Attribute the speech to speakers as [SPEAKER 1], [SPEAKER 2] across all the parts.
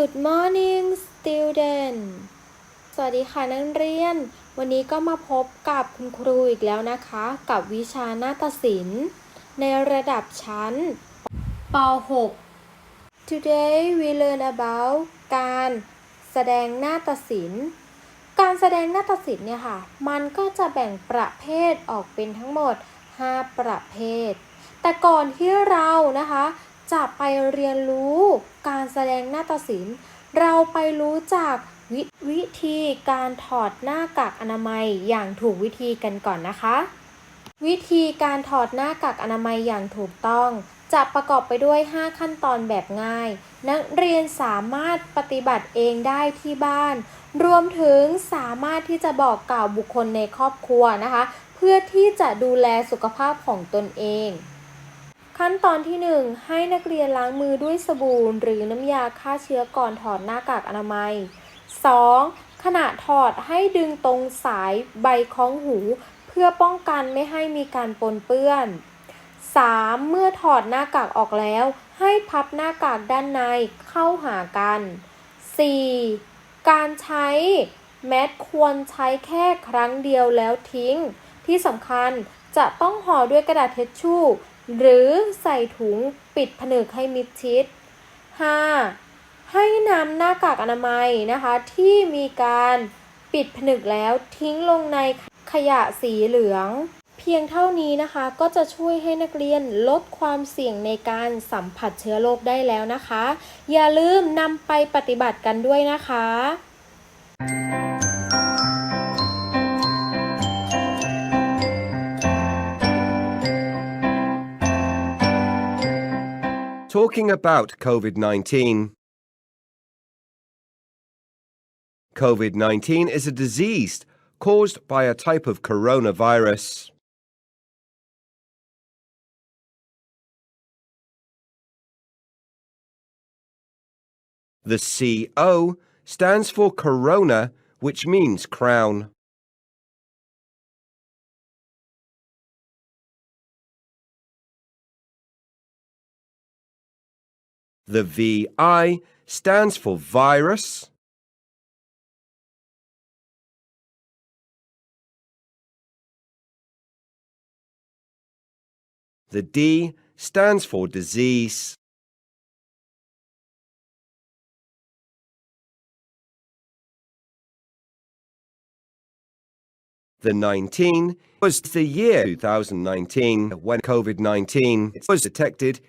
[SPEAKER 1] Good morning student สวัสดีค่ะนักเรียน วันนี้ก็มาพบกับคุณครูอีกแล้วนะคะ กับวิชานาฏศิลป์ ในระดับชั้นป .6 Today we learn about การแสดงนาฏศิลป์ การแสดงนาฏศิลป์เนี่ยค่ะ มันก็จะแบ่งประเภทออกเป็นทั้งหมด 5 ประเภท แต่ก่อนที่เรานะคะ จะไปเรียนรู้การแสดงหน้าฏศิลป์ เราไปรู้จักววิธีการถอดหน้ากากอนามัยอย่างถูกวิธีกันก่อนนะคะ วิธีการถอดหน้ากากอนามัยอย่างถูกต้อง จะประกอบไปด้วย 5 ขั้นตอนแบบง่าย นักเรียนสามารถปฏิบัติเองได้ที่บ้าน รวมถึงสามารถที่จะบอกกล่าวบุคคลในครอบครัวนะคะ เพื่อที่จะดูแลสุขภาพของตนเอง ขั้นตอนที่ 1 ให้นักเรียนล้างมือด้วยสบู่หรือน้ำยาฆ่าเชื้อก่อนถอดหน้ากากอนามัย 2. ขณะถอดให้ดึงตรงสายใบคล้องหู เพื่อป้องกันไม่ให้มีการปนเปื้อน 3. เมื่อถอดหน้ากากออกแล้ว ให้พับหน้ากากด้านในเข้าหากัน 4. การใช้แมสควรใช้แค่ครั้งเดียวแล้วทิ้ง ที่สำคัญจะต้องห่อด้วยกระดาษเทิชชู่ หรือใส่ถุงปิดผนึกให้มิดชิด 5. ให้นำหน้ากากอนามัยนะคะ ที่มีการปิดผนึกแล้วทิ้งลงในขยะสีเหลือง เพียงเท่านี้นะคะก็จะช่วยให้นักเรียนลดความเสี่ยงในการสัมผัสเชื้อโรคได้แล้วนะคะ อย่าลืมนำไปปฏิบัติกันด้วยนะคะ
[SPEAKER 2] Talking about COVID 19. COVID 19 is a disease caused by a type of coronavirus. The CO stands for corona, which means crown. The VI stands for virus. The D stands for disease. The 19 was the year 2019 when COVID 19 was detected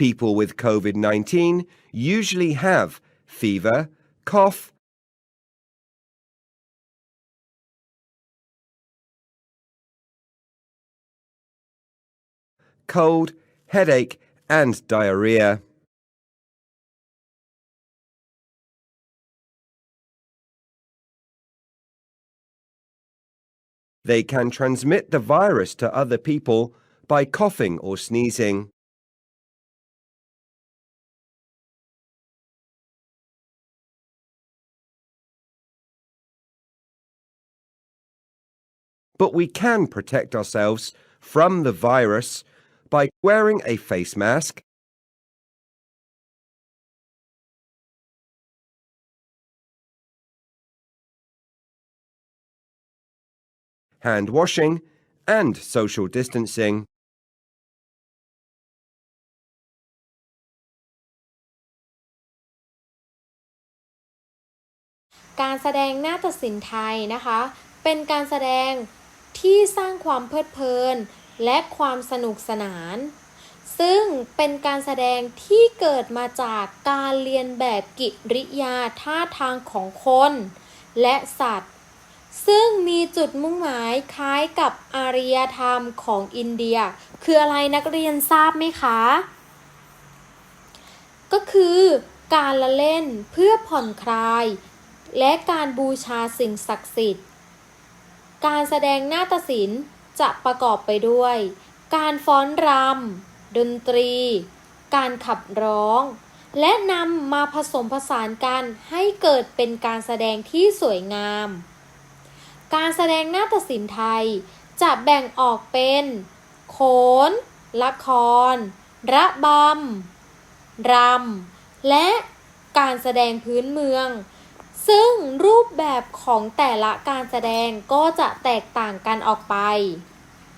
[SPEAKER 2] People with COVID 19 usually have fever, cough, cold, headache, and diarrhea. They can transmit the virus to other people by coughing or sneezing. But we can protect ourselves from the virus by wearing a face mask, hand washing, and social distancing.
[SPEAKER 1] การแสดงนาฏศิลป์ไทยนะคะ เป็นการแสดง ที่สร้างความเพลิดเพลิน และความสนุกสนาน ซึ่งเป็นการแสดงที่เกิดมาจากการเรียนแบบกิริยาท่าทางของคน และสัตว์ ซึ่งมีจุดมุ่งหมายคล้ายกับอารยธรรมของอินเดีย คืออะไรนักเรียนทราบไหมคะ ก็คือการละเล่นเพื่อผ่อนคลาย และการบูชาสิ่งศักดิ์สิทธิ์ การแสดงนาฏศิลป์จะประกอบไปด้วย การฟ้อนรำดนตรี การขับร้อง และนำมาผสมผสานกันให้เกิดเป็นการแสดงที่สวยงาม การแสดงนาฏศิลป์ไทยจะแบ่งออกเป็น โขน ละคร ระบำ รำ และการแสดงพื้นเมือง ซึ่งรูปแบบของแต่ละการแสดงก็จะแตกต่างกันออกไป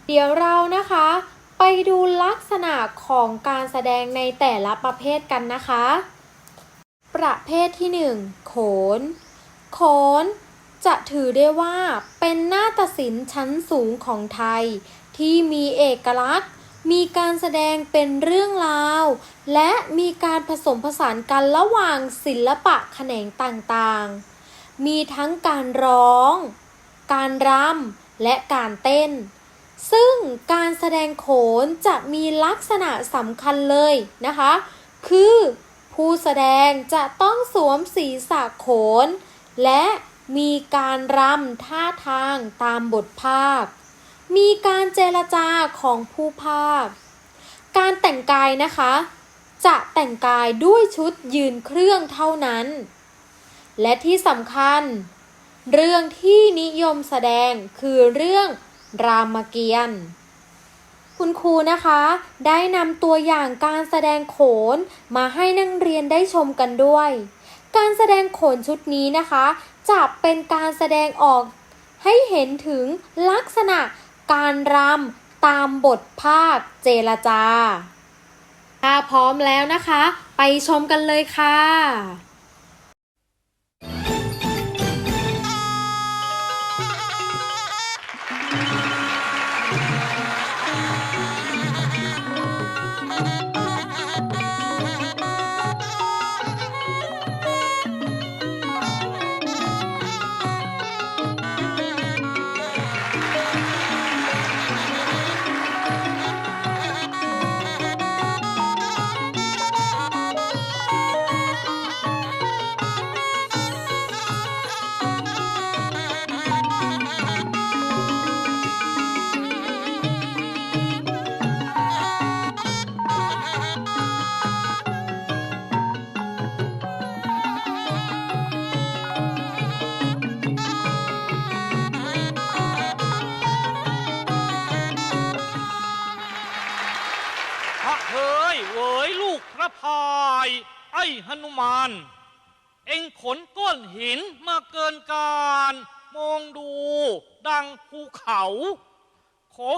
[SPEAKER 1] เดี๋ยวเรานะคะ ไปดูลักษณะของการแสดงในแต่ละประเภทกันนะคะ ประเภทที่ 1 โขน โขนจะถือได้ว่าเป็นหน้าฏศิลป์ชั้นสูงของไทยที่มีเอกลักษณ์ มีการแสดงเป็นเรื่องราว และมีการผสมผสานกันระหว่างศิลปะแขนงต่างๆ มีทั้งการร้อง การรำและการเต้น ซึ่งการแสดงโขนจะมีลักษณะสำคัญเลยนะคะ คือผู้แสดงจะต้องสวมศีรษะโขน และมีการรำท่าทางตามบทภาค มีการเจรจาของผู้ภาค การแต่งกายนะคะ จะแต่งกายด้วยชุดยืนเครื่องเท่านั้น และที่สำคัญ เรื่องที่นิยมแสดงคือเรื่องรามเกียรติ์คุณครูนะคะ ได้นำตัวอย่างการแสดงโขนมาให้นักเรียนได้ชมกันด้วย การแสดงโขนชุดนี้นะคะ จะเป็นการแสดงออกให้เห็นถึงลักษณะ การรำตามบทภาคเจรจา ถ้าพร้อมแล้วนะคะ ไปชมกันเลยค่ะ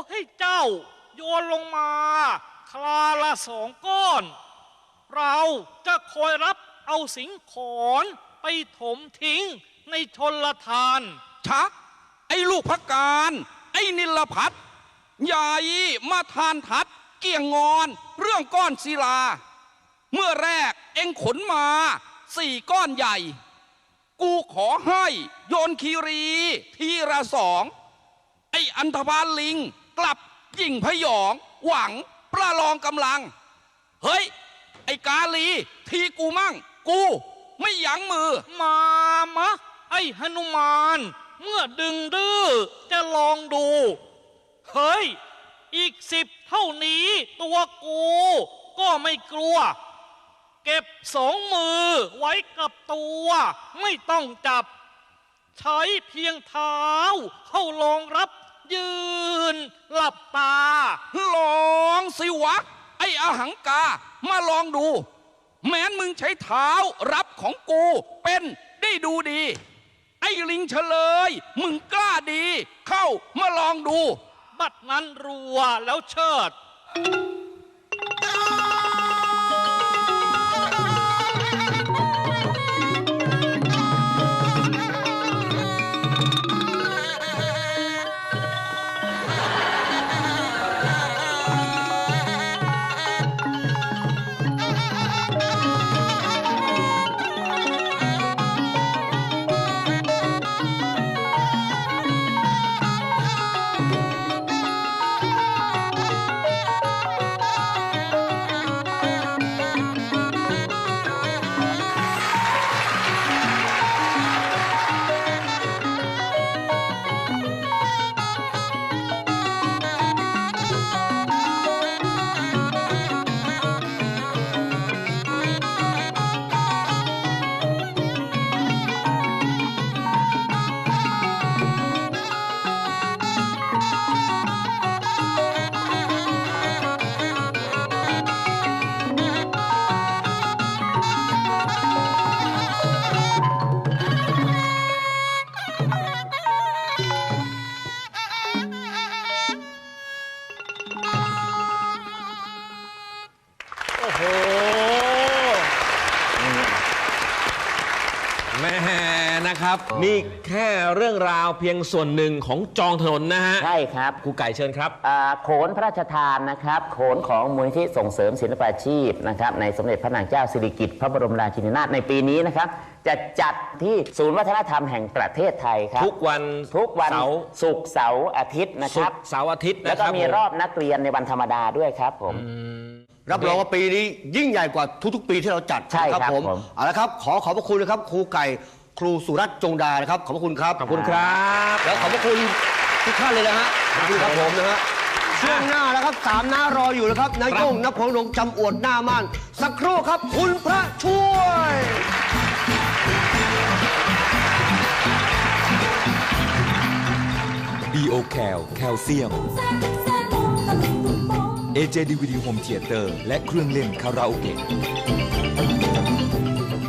[SPEAKER 3] ให้เจ้า โยนลงมาคลาละสองก้อน เราจะคอยรับเอาสิงขอนไปถมทิ้งในชนละทาน
[SPEAKER 4] ชัก ไอ้ลูกพักการ ไอ้นิลพัฒน์ใหญ่มาทานทัด เกี่ยงงอน เรื่องก้อนศิลา เมื่อแรกเอ็งขนมาสี่ก้อนใหญ่ กูขอให้โยนคีรีทีละสอง ไอ้อันธพาลลิง กลับยิ่งพยอง หวังประลองกำลัง เฮ้ย ไอ้กาลี ทีกูมั่ง กู ไม่ยั้งมือ
[SPEAKER 3] มามะ ไอ้หนุมาน เมื่อดึงดื้อจะลองดู เฮ้ย อีกสิบเท่านี้ตัวกู ก็ไม่กลัว เก็บสองมือไว้กับตัว ไม่ต้องจับ ใช้เพียงเท้าเข้าลองรับยืน หลับตา
[SPEAKER 4] ลองสิวะ ไอ้อหังกา มาลองดู แม้นมึงใช้เท้ารับของกู เป็นได้ดูดี ไอ้ลิงเฉลย มึงกล้าดี เข้ามาลองดู
[SPEAKER 3] บัดนั้นรัวแล้วเชิด
[SPEAKER 5] นะครับนี่แค่เรื่องราวเพียงส่วนหนึ่งของจองถนนนะฮะ
[SPEAKER 6] ใช่ครับ
[SPEAKER 5] ครูไก่เชิญครับ
[SPEAKER 6] อ่าโขนพระราชทานนะครับ โขนของมูลนิธิส่งเสริมศิลปาชีพนะครับในสมเด็จพระนางเจ้าสิริกิติ์พระบรมราชินีนาถในปีนี้นะครับ จะจัดที่ศูนย์วัฒนธรรมแห่งประเทศไทยครับ
[SPEAKER 5] ทุกวัน
[SPEAKER 6] ทุกวัน
[SPEAKER 5] เสาร์
[SPEAKER 6] ศุกร์เสาร์อาทิตย์นะค
[SPEAKER 5] ศุ
[SPEAKER 6] รั
[SPEAKER 5] ก
[SPEAKER 6] บ
[SPEAKER 5] ร์เสาร์อาทิตย์
[SPEAKER 6] แล้ว
[SPEAKER 5] นะค
[SPEAKER 6] ก็
[SPEAKER 5] รับ
[SPEAKER 6] มี
[SPEAKER 5] ผม
[SPEAKER 6] รอบนักเรียนในวันธรรมดาด้วยครับผม
[SPEAKER 7] รับรองว่าปีนี้ยิ่งใหญ่กว่าทุกๆ ปีที่เราจัด
[SPEAKER 6] ใช่ครับ
[SPEAKER 7] ผม
[SPEAKER 6] ผม
[SPEAKER 7] เอาละครับ ขอขอบพระคุณนะครับครูไก่ ครูสุรัตน์จงดานะครับ ขอบพระคุณครับ
[SPEAKER 5] ขอบคุณครับ
[SPEAKER 7] แล้วขอบพระคุณทุกท่านเลยนะฮะขอบคุณครับผมนะฮะช่วงหน้านะครับสามหน้ารออยู่นะครับนายโยงนพงษ์หลงจำอวดหน้าม่านสักครู่ครับ คุณพระช่วย
[SPEAKER 8] ดีโอแคลแคลเซียม AJ DVD Home Theater และเครื่องเล่นคาราโอเกะ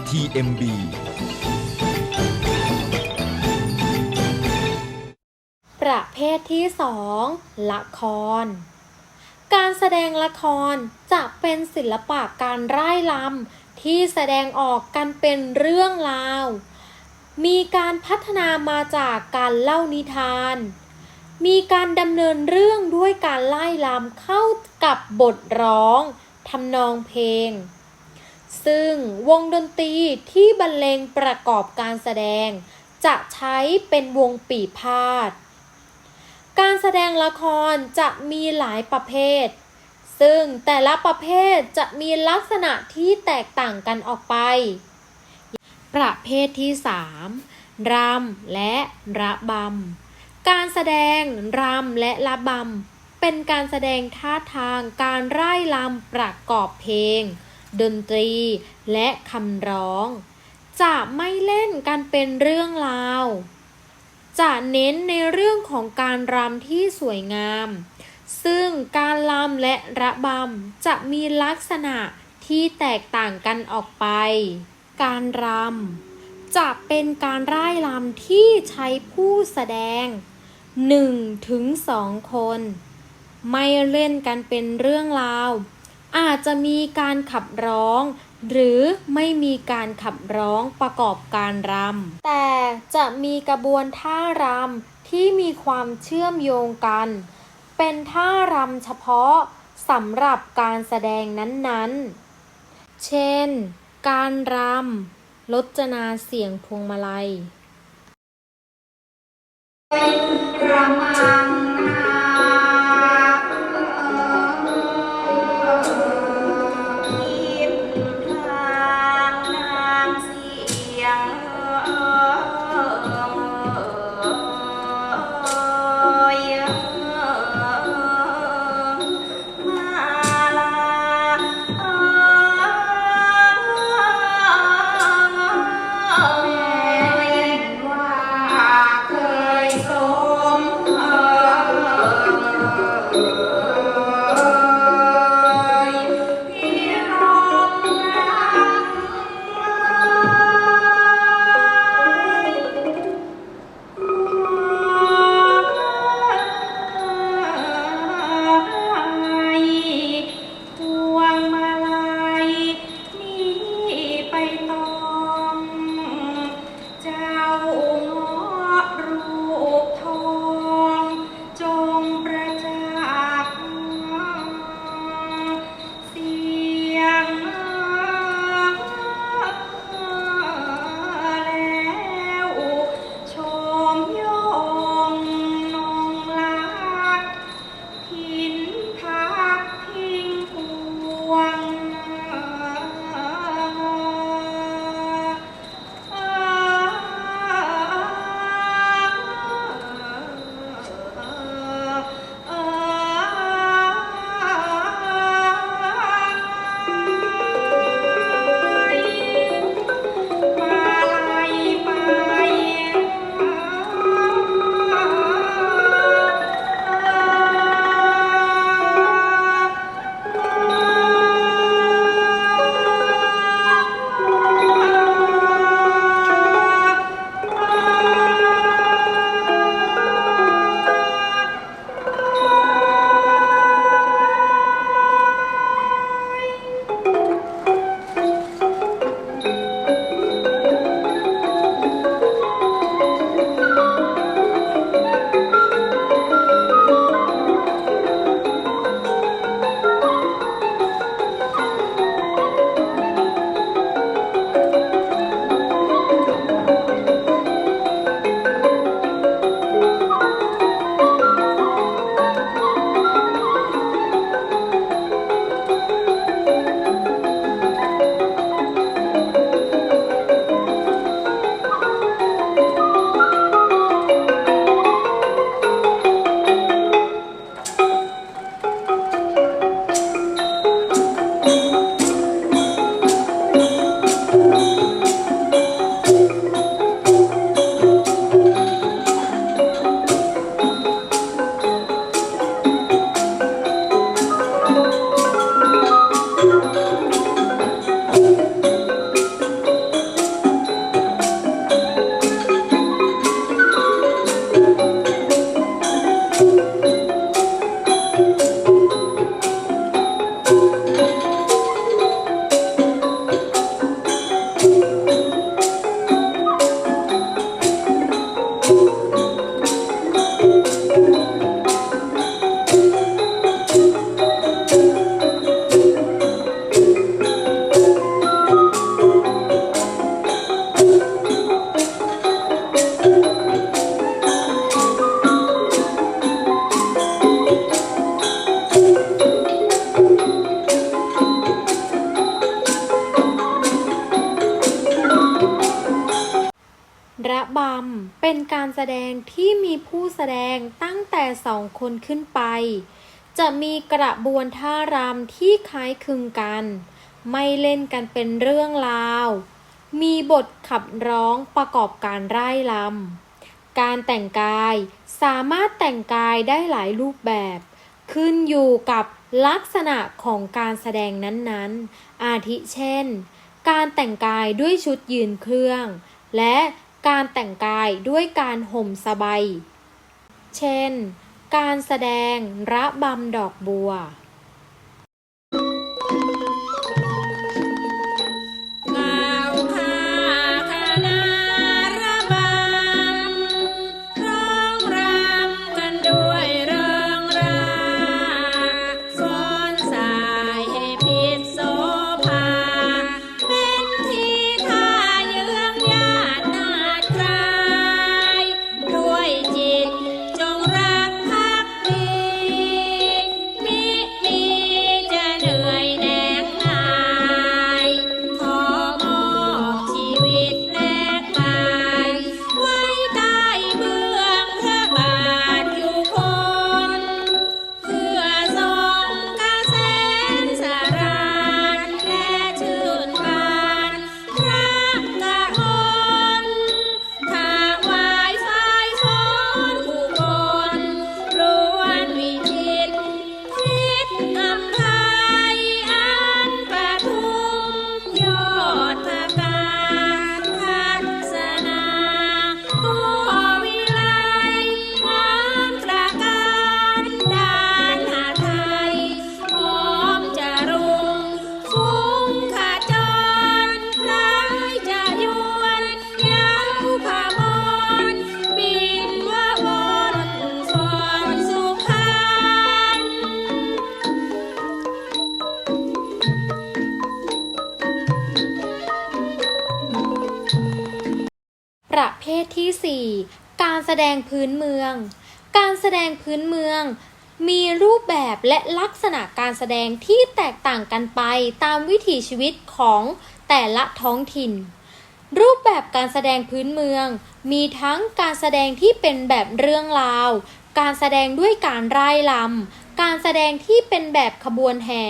[SPEAKER 8] TMB
[SPEAKER 1] ประเภทที่2ละคร การแสดงละครจะเป็นศิลปะการร่ายรำที่แสดงออกกันเป็นเรื่องราว มีการพัฒนามาจากการเล่านิทาน มีการดำเนินเรื่องด้วยการไล่ลำเข้ากับบทร้องทำนองเพลง ซึ่งวงดนตรีที่บรรเลงประกอบการแสดงจะใช้เป็นวงปีพาด การแสดงละครจะมีหลายประเภท ซึ่งแต่ละประเภทจะมีลักษณะที่แตกต่างกันออกไป ประเภทที่ 3 รำและระบำ การแสดงรำและระบำ เป็นการแสดงท่าทางการร่ายรำประกอบเพลง ดนตรีและคำร้อง จะไม่เล่นกันเป็นเรื่องราว จะเน้นในเรื่องของการรำที่สวยงาม ซึ่งการรำและระบำจะมีลักษณะที่แตกต่างกันออกไป การรำจะเป็นการร่ายรำที่ใช้ผู้แสดง1ถึง2คน ไม่เล่นกันเป็นเรื่องราว อาจจะมีการขับร้อง หรือไม่มีการขับร้องประกอบการรำ แต่จะมีกระบวนท่ารำที่มีความเชื่อมโยงกัน เป็นท่ารำเฉพาะสำหรับการแสดงนั้นๆ เช่น การรำลจนาเสียงพวงมาลัย
[SPEAKER 9] คิ
[SPEAKER 1] ขึ้นไป จะมีกระบวนท่ารำที่คล้ายคลึงกัน ไม่เล่นกันเป็นเรื่องราว มีบทขับร้องประกอบการร่ายรำการแต่งกายสามารถแต่งกายได้หลายรูปแบบ ขึ้นอยู่กับลักษณะของการแสดงนั้นๆ อาทิเช่น การแต่งกายด้วยชุดยืนเครื่อง และการแต่งกายด้วยการห่มสบาย เช่น การแสดงระบำดอกบัว
[SPEAKER 9] ประเภ
[SPEAKER 1] ทที่ 4 การแสดงพื้นเมือง การแสดงพื้นเมือง มีรูปแบบและลักษณะการแสดงที่แตกต่างกันไปตามวิถีชีวิตของแต่ละท้องถิ่น รูปแบบการแสดงพื้นเมือง มีทั้งการแสดงที่เป็นแบบเรื่องราว การแสดงด้วยการร่ายรำการแสดงที่เป็นแบบขบวนแห่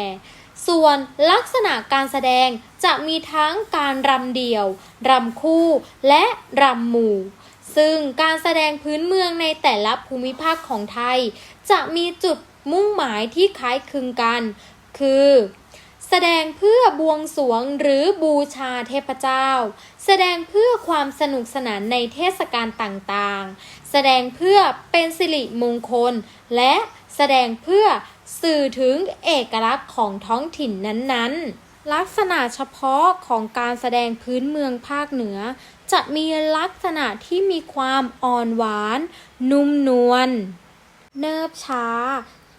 [SPEAKER 1] ส่วนลักษณะการแสดงจะมีทั้งการรำเดี่ยว รำคู่และรำหมู่ ซึ่งการแสดงพื้นเมืองในแต่ละภูมิภาคของไทย จะมีจุดมุ่งหมายที่คล้ายคลึงกัน คือ แสดงเพื่อบวงสรวงหรือบูชาเทพเจ้า แสดงเพื่อความสนุกสนานในเทศกาลต่างๆ แสดงเพื่อเป็นสิริมงคล และแสดงเพื่อสื่อถึงเอกลักษณ์ของท้องถิ่นนั้นๆ ลักษณะเฉพาะของการแสดงพื้นเมืองภาคเหนือ จะมีลักษณะที่มีความอ่อนหวาน นุ่มนวล เนิบช้า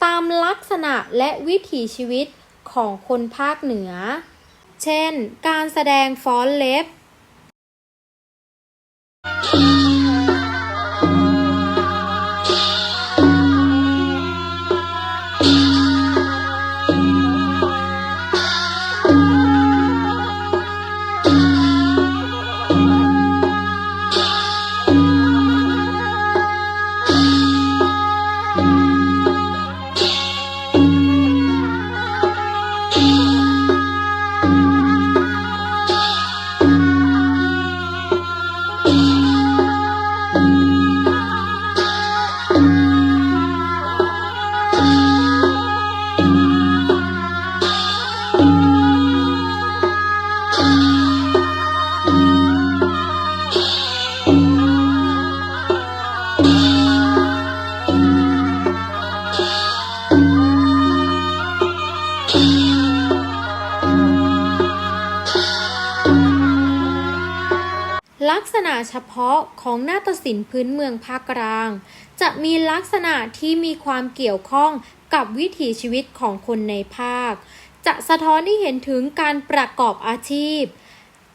[SPEAKER 1] ตามลักษณะและวิถีชีวิตของคนภาคเหนือ เช่น การแสดงฟ้อนเล็บ ณะเฉพาะของนาฏศิลป์พื้นเมืองภาคกลาง จะมีลักษณะที่มีความเกี่ยวข้องกับวิถีชีวิตของคนในภาค จะสะท้อนให้เห็นถึงการประกอบอาชีพ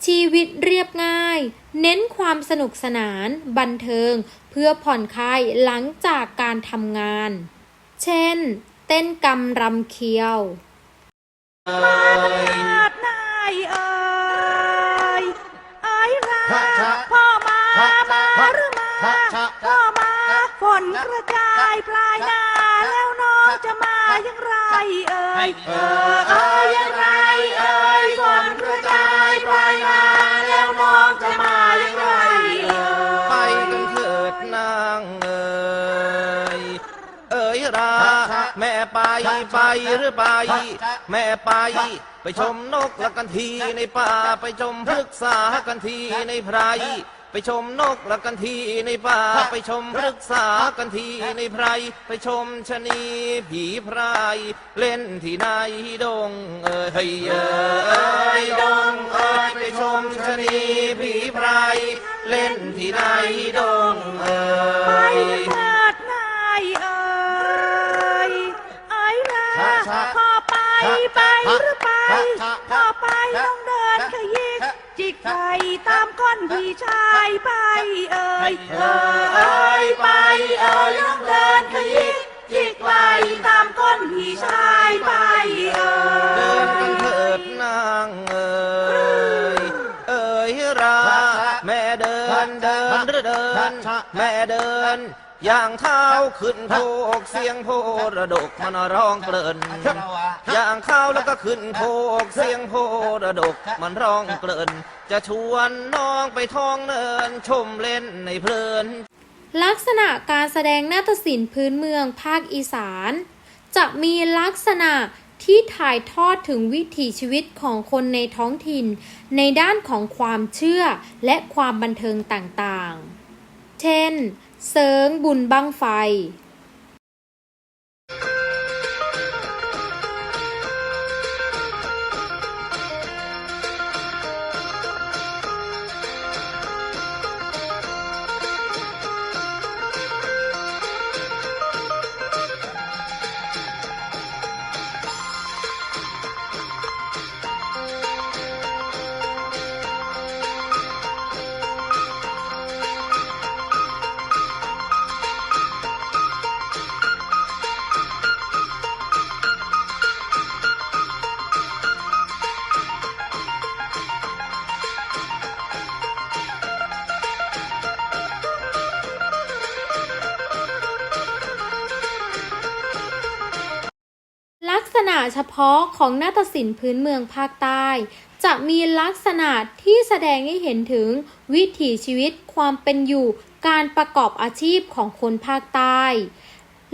[SPEAKER 1] ชีวิตเรียบง่าย เน้นความสนุกสนาน บันเทิง เพื่อผ่อนคลายหลังจากการทำงาน เช่น เต้นกำรำเคียว
[SPEAKER 9] มาหรือมาก็มาฝนกระจายปลายนาแล้วน้องจะมาอย่างไรเอ่ยเออเอ่ยอย่างไรเอ่ยฝนกระจายปลายนาแล้วน้องจะมาอย่างไรเอ่ย
[SPEAKER 10] ไปกันเถิดนางเอ๋ยเอ๋ยราแม่ไปไปหรือไป แม่ไปไปชมนกละกันทีในป่าไปชมพฤกษากันทีในไพร ไปชมนกละกันทีในป่า ไปชมพฤกษากันทีในไพร ไปชมชะนีผีไพรเล่นที่ในดงเอ๋ยเฮ้ยเอ๋ยดงเอ๋ยไปชมชะนีผีไพรเล่นที่ในดงเอ๋
[SPEAKER 9] ไป
[SPEAKER 10] ย
[SPEAKER 9] พี่ชายไปเอ่ยเอ่ยไปเอ่ยต้องเดินขยิกจิกไปตามก้อนพี่ชายไปเอ่ย
[SPEAKER 10] เดินกันเถิดนางเอ่ยเอ่ยราแม่เดินเดินหรือเดินแม่เดิน อย่างเท้าขึ้นโพกเสียงโพระดกมันร้องเกลิ่นอย่างเท้าแล้วก็ขึ้นโพกเสียงโพระดกมันร้องเกลิ่นจะชวนน้องไปท้องเนินชมเล่นในเพลิน
[SPEAKER 1] ลักษณะการแสดงนาฏศิลป์พื้นเมืองภาคอีสาน จะมีลักษณะที่ถ่ายทอดถึงวิถีชีวิตของคนในท้องถิ่น ในด้านของความเชื่อและความบันเทิงต่างๆ เช่น เสิงบุญบั้งไฟ ณะเฉพาะของนาฏศิลป์พื้นเมืองภาคใต้ จะมีลักษณะที่แสดงให้เห็นถึงวิถีชีวิตความเป็นอยู่การประกอบอาชีพของคนภาคใต้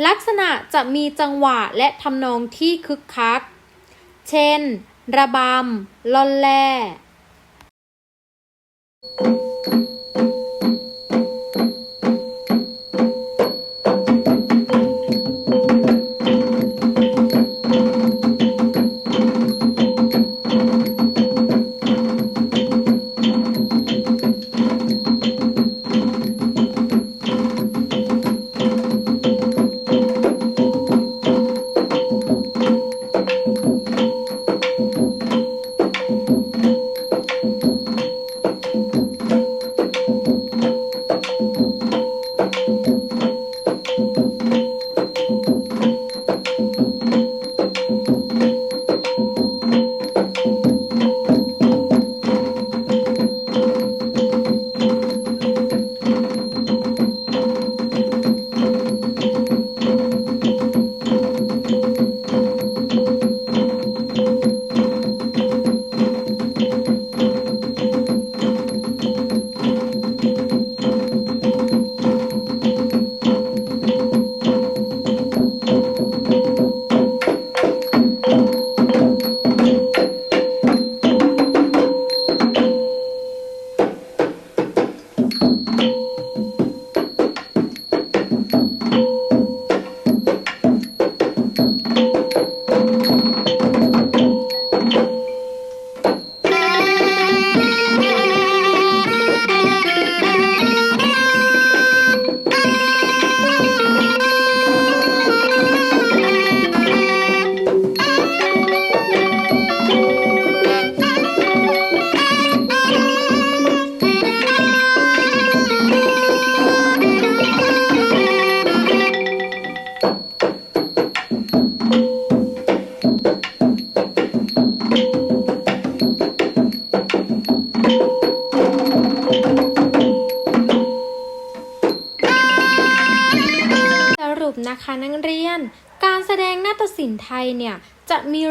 [SPEAKER 1] ลักษณะจะมีจังหวะและทำนองที่คึกคัก เช่น ระบำล่อนแล่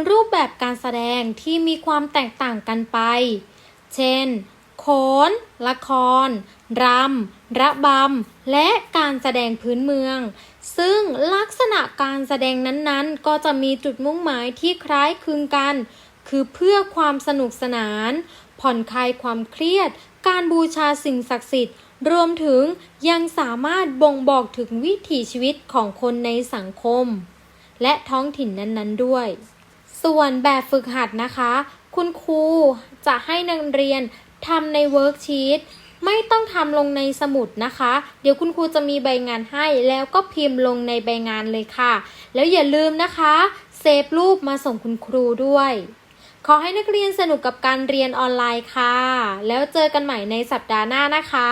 [SPEAKER 1] รูปแบบการแสดงที่มีความแตกต่างกันไป เช่น โขน ละคร รำ ระบำ และการแสดงพื้นเมือง ซึ่งลักษณะการแสดงนั้นๆ ก็จะมีจุดมุ่งหมายที่คล้ายคลึงกัน คือเพื่อความสนุกสนาน ผ่อนคลายความเครียด การบูชาสิ่งศักดิ์สิทธิ์รวมถึงยังสามารถบ่งบอกถึงวิถีชีวิตของคนในสังคม และท้องถิ่นนั้น ๆ ด้วย ส่วนแบบฝึกหัดนะคะ คุณครูจะให้นักเรียนทำในเวิร์กชีตไม่ต้องทำลงในสมุดนะคะ เดี๋ยวคุณครูจะมีใบงานให้แล้วก็พิมพ์ลงในใบงานเลยค่ะ แล้วอย่าลืมนะคะเซฟรูปมาส่งคุณครูด้วย ขอให้นักเรียนสนุกกับการเรียนออนไลน์ค่ะ แล้วเจอกันใหม่ในสัปดาห์หน้านะคะ